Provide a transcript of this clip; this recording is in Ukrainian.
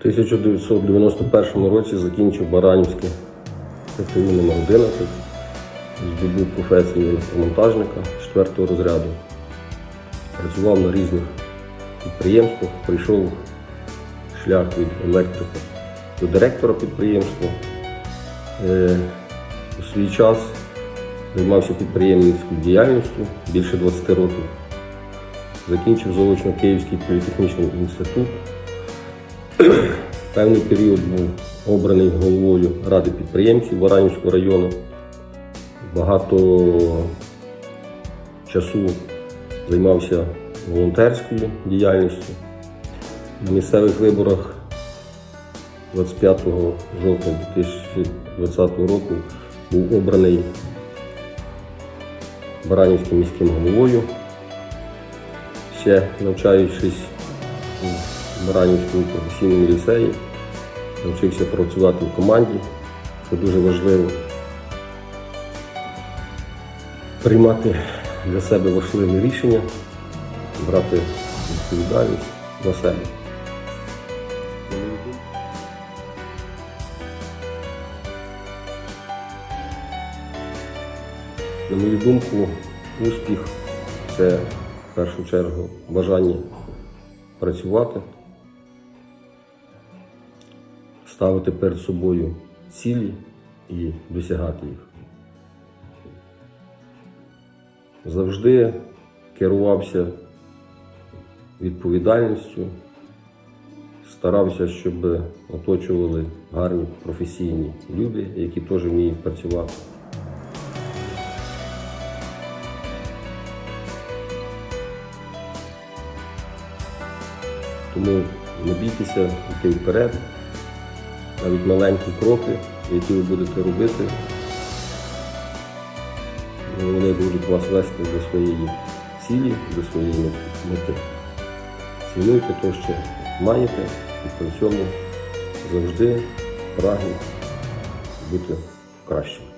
1991 році закінчив Баранівське ТТУ номер 11 здобув професію електромонтажника 4 розряду. Працював на різних підприємствах, прийшов шлях від електрика до директора підприємства. Е, У свій час займався підприємницькою діяльністю більше 20 років. Закінчив заочно Київський політехнічний інститут. Певний період був обраний головою Ради підприємців Баранівського району. Багато часу займався волонтерською діяльністю. На місцевих виборах 25 жовтня 2020 року був обраний Баранівським міським головою. Ще навчаючись у Баранівському професійному ліцеї, навчився працювати в команді. Це дуже важливо. Приймати для себе важливі рішення, брати відповідальність на себе. На мою думку, успіх це в першу чергу бажання працювати, ставити перед собою цілі і досягати їх. Завжди керувався відповідальністю, старався, щоб оточували гарні професійні люди, які теж вміють працювати. Тому не бійтеся йти вперед, навіть маленькі кроки, які ви будете робити, вони будуть вас вести до своєї цілі, до своєї мети. Цінуйте те, що маєте, і при цьому завжди прагніть бути кращим.